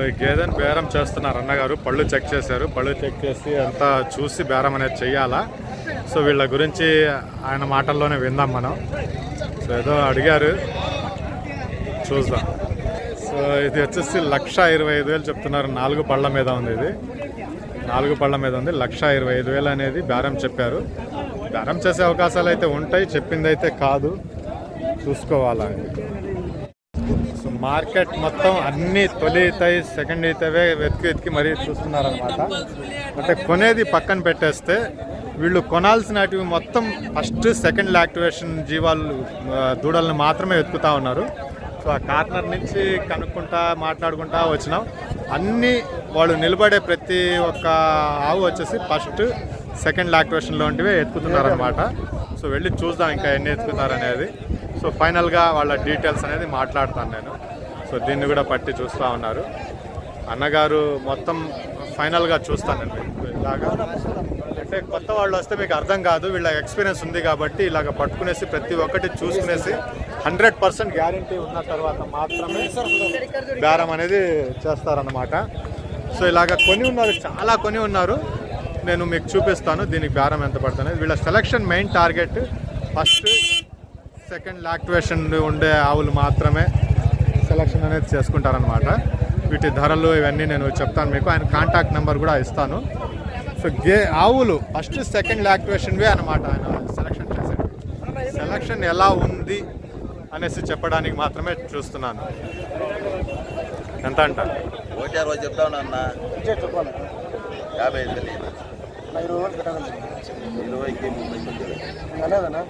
గేదెని బేరం చేస్తున్నారు అన్నగారు. పళ్ళు చెక్ చేశారు. పళ్ళు చెక్ చేసి అంతా చూసి బేరం అనేది చెయ్యాలా? సో వీళ్ళ గురించి ఆయన మాటల్లోనే విందాం మనం. సో ఏదో అడిగారు. చూద్దాం. సో ఇది వచ్చేసి లక్ష ఇరవై ఐదు వేలు చెప్తున్నారు. నాలుగు పళ్ళ మీద ఉంది ఇది. నాలుగు పళ్ళ మీద ఉంది. లక్ష ఇరవై ఐదు వేలు అనేది బేరం చెప్పారు. బేరం చేసే అవకాశాలు అయితే ఉంటాయి. చెప్పింది అయితే కాదు. చూసుకోవాలా? మార్కెట్ మొత్తం అన్ని తొలి అవుతాయి సెకండ్ ఈతవే వెతికి వెతికి మరీ చూస్తున్నారనమాట అంటే కొనేది పక్కన పెట్టేస్తే వీళ్ళు కొనాల్సినటివి మొత్తం ఫస్ట్ సెకండ్ యాక్టివేషన్ జీవాలు దూడలను దూడల్ని మాత్రమే వెతుకుతా ఉన్నారు. సో ఆ కార్నర్ నుంచి కనుక్కుంటా మాట్లాడుకుంటా వచ్చినాం. అన్నీ వాళ్ళు నిలబడే ప్రతి ఒక్క ఆవు వచ్చేసి ఫస్ట్ సెకండ్ యాక్టివేషన్లో ఉంటివే ఎత్తుకుతున్నారనమాట సో వెళ్ళి చూద్దాం ఇంకా ఎన్ని ఎత్తుకుతారనేది సో ఫైనల్గా వాళ్ళ డీటెయిల్స్ అనేది మాట్లాడతాను నేను. సో దీన్ని కూడా పట్టి చూస్తూ ఉన్నారు. అన్నగారు మొత్తం ఫైనల్గా చూస్తానండి. ఇలాగా అంటే కొత్త వాళ్ళు వస్తే మీకు అర్థం కాదు వీళ్ళ ఎక్స్పీరియన్స్ ఉంది కాబట్టి ఇలాగ పట్టుకునేసి ప్రతి ఒక్కటి చూసుకునేసి హండ్రెడ్ పర్సెంట్ గ్యారంటీ ఉన్న తర్వాత మాత్రమే బేరం అనేది చేస్తారన్నమాట. సో ఇలాగ కొని ఉన్నారు చాలా కొని ఉన్నారు. నేను మీకు చూపిస్తాను దీనికి బేరం ఎంత పడుతుంది. వీళ్ళ selection main target first second activation ఉండే ఆవులు మాత్రమే సెలక్షన్ అనేది చేసుకుంటారనమాట వీటి ధరలు ఇవన్నీ నేను చెప్తాను మీకు. ఆయన కాంటాక్ట్ నెంబర్ కూడా ఇస్తాను. సో గే ఆవులు ఫస్ట్ సెకండ్ యాక్టివేషన్వే అనమాట ఆయన సెలక్షన్ చేసేది సెలక్షన్ ఎలా ఉంది అనేసి చెప్పడానికి మాత్రమే చూస్తున్నాను. ఎంత అంటారు ఒకటి అరవై చెప్తా అన్న యాభై ఐదు? ఇరవైకి ముప్పై చెప్తాను.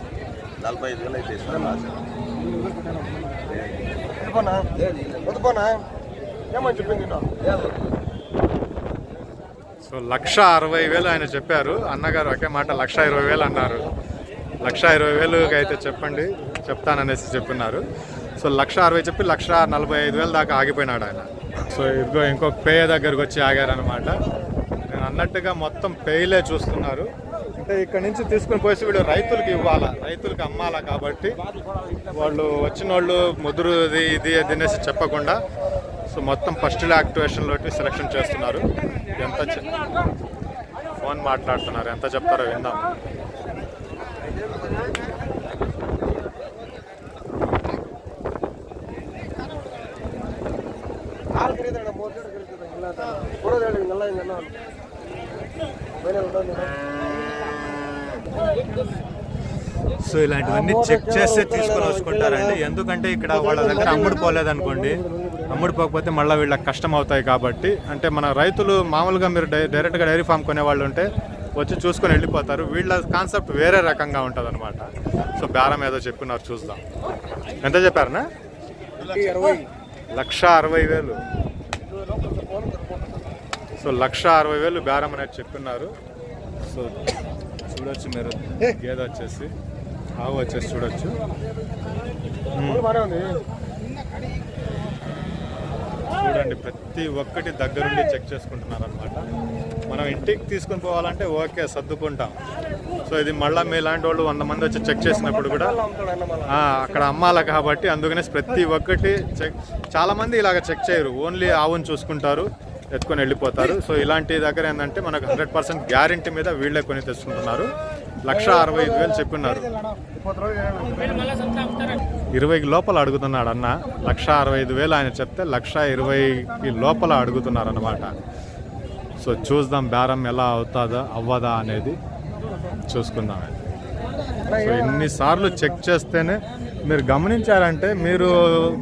నలభై ఐదు వేలు అయితే ఏమని చెప్పింది సో లక్ష అరవై వేలు ఆయన చెప్పారు. అన్నగారు ఒకే మాట లక్ష ఇరవై వేలు అన్నారు. లక్ష ఇరవై వేలుకి అయితే చెప్పండి చెప్తాననేసి చెప్పున్నారు సో లక్ష అరవై చెప్పి లక్ష నలభై ఐదు వేలు దాకా ఆగిపోయినాడు ఆయన. సో ఇదిగో ఇంకొక పేయ దగ్గరకు వచ్చి ఆగారనమాట నేను అన్నట్టుగా మొత్తం పేయలే చూస్తున్నారు. అంటే ఇక్కడ నుంచి తీసుకుని పోసి వీళ్ళు రైతులకు ఇవ్వాలా? రైతులకు అమ్మాలా కాబట్టి వాళ్ళు వచ్చిన వాళ్ళు ముదురుది ఇది అది అనేసి చెప్పకుండా సో మొత్తం ఫస్ట్ యాక్టివేషన్లో సెలెక్షన్ చేస్తున్నారు. ఎంత ఫోన్ మాట్లాడుతున్నారు ఎంత చెప్తారో విందాం. நல்லா సో ఇలాంటివన్నీ చెక్ చేస్తే తీసుకొని వచ్చుకుంటారండి ఎందుకంటే ఇక్కడ వాళ్ళ దగ్గర అమ్ముడు పోలేదనుకోండి. అమ్ముడు పోకపోతే మళ్ళీ వీళ్ళకి కష్టం అవుతాయి కాబట్టి. అంటే మన రైతులు మామూలుగా మీరు డై డైరెక్ట్గా డైరీ ఫామ్ కొనే వాళ్ళు ఉంటే వచ్చి చూసుకొని వెళ్ళిపోతారు. వీళ్ళ కాన్సెప్ట్ వేరే రకంగా ఉంటుంది అనమాట సో బేరం ఏదో చెప్పున్నారు చూద్దాం. ఎంత చెప్పారనా లక్ష అరవై వేలు. సో లక్ష అరవై వేలు బేరం అనేది చెప్పున్నారు సో చూడొచ్చు మీరు గేదె వచ్చేసి ఆవు వచ్చేసి చూడొచ్చు. చూడండి ప్రతి ఒక్కటి దగ్గరుండి చెక్ చేసుకుంటున్నారు అనమాట మనం ఇంటికి తీసుకొని పోవాలంటే ఓకే సర్దుకుంటాం. సో ఇది మళ్ళీ మీలాంటి వాళ్ళు వంద మంది వచ్చి చెక్ చేసినప్పుడు కూడా అక్కడ అమ్మాలి కాబట్టి అందుకనే ప్రతి ఒక్కటి చెక్ చాలా మంది ఇలాగ చెక్ చేయరు. ఓన్లీ ఆవును చూసుకుంటారు. ఎత్తుకొని వెళ్ళిపోతారు. సో ఇలాంటి దగ్గర ఏంటంటే మనకు హండ్రెడ్ పర్సెంట్ గ్యారంటీ మీద వీళ్ళే కొని తెచ్చుకుంటున్నారు. లక్ష అరవై ఐదు వేలు చెప్పిన్నారు ఇరవైకి లోపల అడుగుతున్నాడు అన్న. లక్ష అరవై ఐదు వేలు ఆయన చెప్తే లక్ష ఇరవైకి లోపల అడుగుతున్నారు అనమాట సో చూద్దాం బేరం ఎలా అవుతుందా అవ్వదా అనేది చూసుకుందాం. సో ఇన్నిసార్లు చెక్ చేస్తేనే మీరు గమనించారంటే మీరు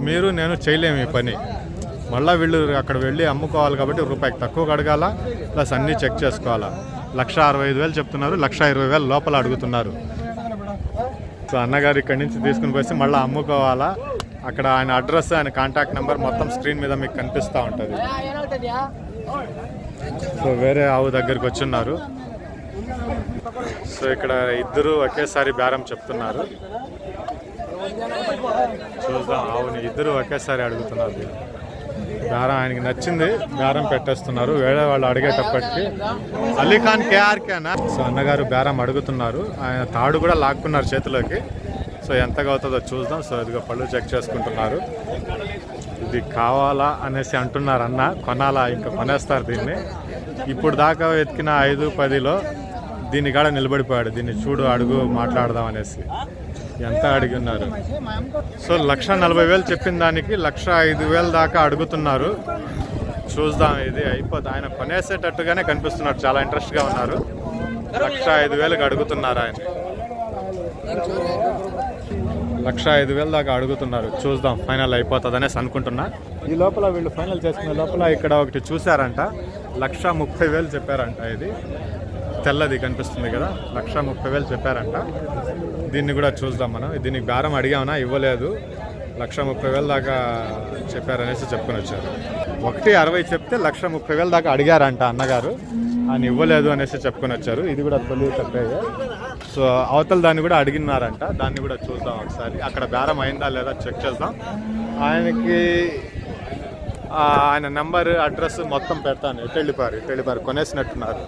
మీరు నేను చేయలేము ఈ పని. మళ్ళీ వీళ్ళు అక్కడ వెళ్ళి అమ్ముకోవాలి కాబట్టి రూపాయికి తక్కువ అడగాల ప్లస్ అన్నీ చెక్ చేసుకోవాలా. లక్ష అరవై ఐదు వేలు చెప్తున్నారు లక్ష ఇరవై వేలు లోపల అడుగుతున్నారు. సో అన్నగారు ఇక్కడి నుంచి తీసుకుని పోయి మళ్ళీ అమ్ముకోవాలా? అక్కడ ఆయన అడ్రస్ ఆయన కాంటాక్ట్ నెంబర్ మొత్తం స్క్రీన్ మీద మీకు కనిపిస్తూ ఉంటుంది. సో వేరే ఆవు దగ్గరికి వచ్చున్నారు. సో ఇక్కడ ఇద్దరు ఒకేసారి బేరం చెప్తున్నారు. చూద్దాం ఆవుని ఇద్దరు ఒకేసారి అడుగుతున్నారు. దారం ఆయనకి నచ్చింది. బేరం పెట్టేస్తున్నారు. వేరే వాళ్ళు అడిగేటప్పటికి అలీఖాన్ కేఆర్కేనా సో అన్నగారు బేరం అడుగుతున్నారు. ఆయన తాడు కూడా లాక్కున్నారు చేతిలోకి. సో ఎంతగా అవుతుందో చూద్దాం. సో ఇదిగో పళ్ళు చెక్ చేసుకుంటున్నారు. ఇది కావాలా అనేసి అంటున్నారు అన్న. కొనాలా? ఇంకా కొనేస్తారు దీన్ని. ఇప్పుడు దాకా వెతికిన ఐదు పదిలో దీని కాడ నిలబడిపోయాడు. దీన్ని చూడు అడుగు మాట్లాడదాం అనేసి. ఎంత అడిగి ఉన్నారు? సో లక్ష నలభై వేలు చెప్పిన దానికి లక్ష ఐదు వేలు దాకా అడుగుతున్నారు. చూద్దాం ఇది అయిపోతుంది ఆయన కొనేసేటట్టుగానే కనిపిస్తున్నారు. చాలా ఇంట్రెస్ట్గా ఉన్నారు. లక్ష ఐదు వేలకు అడుగుతున్నారు ఆయన. లక్ష ఐదు వేలు దాకా అడుగుతున్నారు. చూద్దాం ఫైనల్ అయిపోతుంది అనేసి అనుకుంటున్నా. ఈ లోపల వీళ్ళు ఫైనల్ చేసుకునే లోపల ఇక్కడ ఒకటి చూసారంట లక్ష ముప్పై వేలు చెప్పారంట ఇది. తెల్లది కనిపిస్తుంది కదా లక్ష ముప్పై వేలు చెప్పారంట. దీన్ని కూడా చూద్దాం మనం. దీనికి బేరం అడిగామన్నా ఇవ్వలేదు. లక్ష ముప్పై వేలు దాకా చెప్పారనేసి చెప్పుకొని వచ్చారు. ఒకటి అరవై చెప్తే లక్ష ముప్పై వేలు దాకా అడిగారంట అన్నగారు. ఆయన ఇవ్వలేదు అనేసి చెప్పుకొని వచ్చారు. ఇది కూడా తొలి తప్పే. సో అవతల దాన్ని కూడా అడిగినారంట. దాన్ని కూడా చూద్దాం ఒకసారి. అక్కడ బేరం అయిందా లేదా చెక్ చేద్దాం. ఆయనకి ఆయన నెంబర్ అడ్రస్ మొత్తం పెడతాను. ఎటు వెళ్ళిపోయారు ఎటు వెళ్ళిపోయారు కొనేసినట్టున్నారు.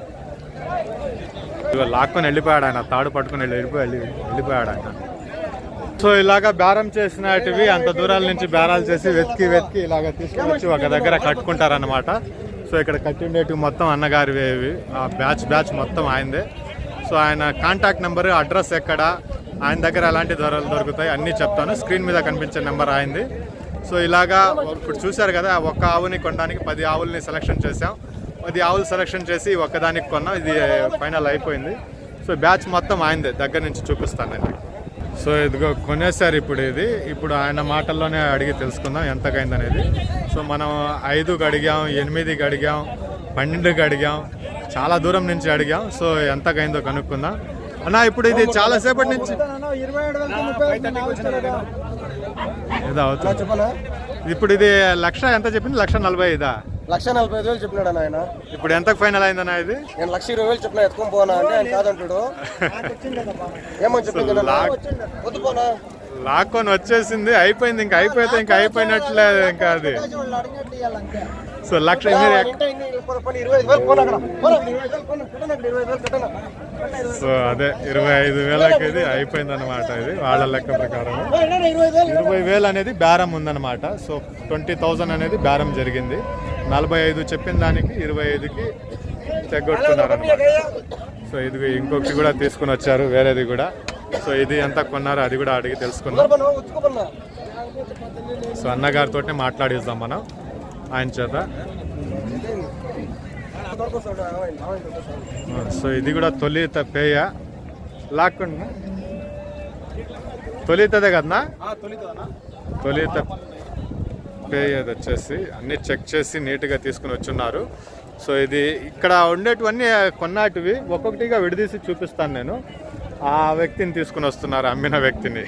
లాక్కొని వెళ్ళిపోయాడు ఆయన తాడు పట్టుకొని వెళ్ళి వెళ్ళిపోయి వెళ్ళి- వెళ్ళిపోయాడు ఆయన. సో ఇలాగా బేరం చేసినటివి అంత దూరాల నుంచి బేరాలు చేసి వెతికి వెతికి ఇలాగ తీసుకొని వచ్చి ఒక దగ్గర కట్టుకుంటారనమాట సో ఇక్కడ కట్టిండేటివి మొత్తం అన్నగారివి ఆ బ్యాచ్ బ్యాచ్ మొత్తం ఆయనదే. సో ఆయన కాంటాక్ట్ నెంబర్ అడ్రస్ ఎక్కడ ఆయన దగ్గర ఎలాంటి ధరలు దొరుకుతాయి అన్నీ చెప్తాను. స్క్రీన్ మీద కనిపించే నెంబర్ ఆయనది. సో ఇలాగా ఇప్పుడు చూశారు కదా ఒక్క ఆవుని కొనడానికి పది ఆవుల్ని సెలెక్షన్ చేసాం పది ఆవులు సెలెక్షన్ చేసి ఒక్కదానికి కొన్నాం ఇది ఫైనల్ అయిపోయింది. సో బ్యాచ్ మొత్తం ఆయనదే దగ్గర నుంచి చూపిస్తాను నేను. సో ఇదిగో కొనేసారు ఇప్పుడు ఇది. ఇప్పుడు ఆయన మాటల్లోనే అడిగి తెలుసుకుందాం ఎంతకైంది అనేది సో మనం ఐదుకి అడిగాం ఎనిమిదికి అడిగాం పన్నెండుకి అడిగాం చాలా దూరం నుంచి అడిగాం. సో ఎంతకైందో కనుక్కుందాం. అన్న ఇప్పుడు ఇది నుంచి వేలకి ముప్పై ఐదు ఏదో అవుతుంది. ఇప్పుడు ఇది లక్ష ఎంత చెప్పింది? లక్ష నలభై ఐదా? లక్ష నలభై ఐదు వేలు చెప్పినాడు ఆయన ఇప్పుడు ఎంతకు ఫైనల్ అయిందన్న ఇది? నేను లక్ష ఇరవై వేలు చెప్పిన ఎత్తుకొని పోనా అంటే ఆయన కాదంటాడు. ఏమని చెప్పింది? వద్దు పోనా? లాక్కొని వచ్చేసింది అయిపోయింది ఇంకా అయిపోతే ఇంకా అయిపోయినట్లే ఇంకా అది. సో లక్ష సో అదే ఇరవై ఐదు వేలకి ఇది అయిపోయింది అనమాట ఇది వాళ్ళ లెక్క ప్రకారం. ఇరవై ఐదు వేలు ఇరవై వేలు అనేది బేరం ఉందన్నమాట. సో ట్వంటీ థౌజండ్ అనేది బేరం జరిగింది. నలభై ఐదు చెప్పిన దానికి ఇరవై ఐదుకి తెగొట్టుకున్నారు అనమాట సో ఇది ఇంకొకటి కూడా తీసుకుని వచ్చారు వేరేది కూడా. సో ఇది ఎంత కొన్నారో అది కూడా అడిగి ఉతుకుపోనా. సో అన్నగారితో మాట్లాడిద్దాం మనం ఆయన చేత. సో ఇది కూడా తొలిత పేయ. లాక్కుండా తొలితదే కదనా తొలిత పేయ అది వచ్చేసి అన్ని చెక్ చేసి నీట్గా తీసుకుని వచ్చున్నారు. సో ఇది ఇక్కడ ఉండేటివన్నీ కొన్నాటివి. ఒక్కొక్కటిగా విడదీసి చూపిస్తాను నేను. ఆ వ్యక్తిని తీసుకుని వస్తున్నారు అమ్మిన వ్యక్తిని.